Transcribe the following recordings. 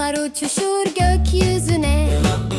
Balonlar uçuşur gökyüzüne. Yılan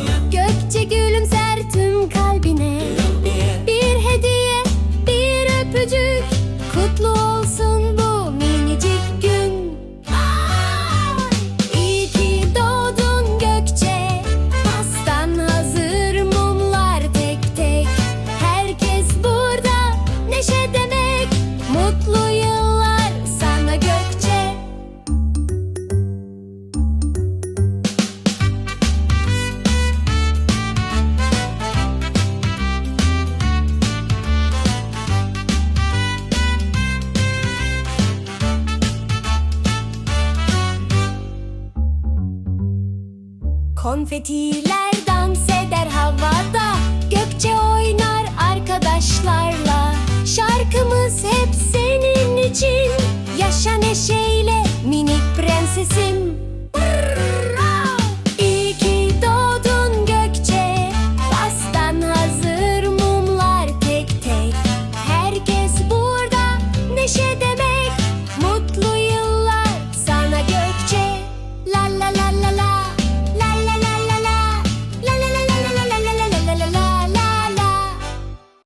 Konfetiler dans eder havada Gökçe oynar arkadaşlarla. Şarkımız hep senin için Yaşa neşeyle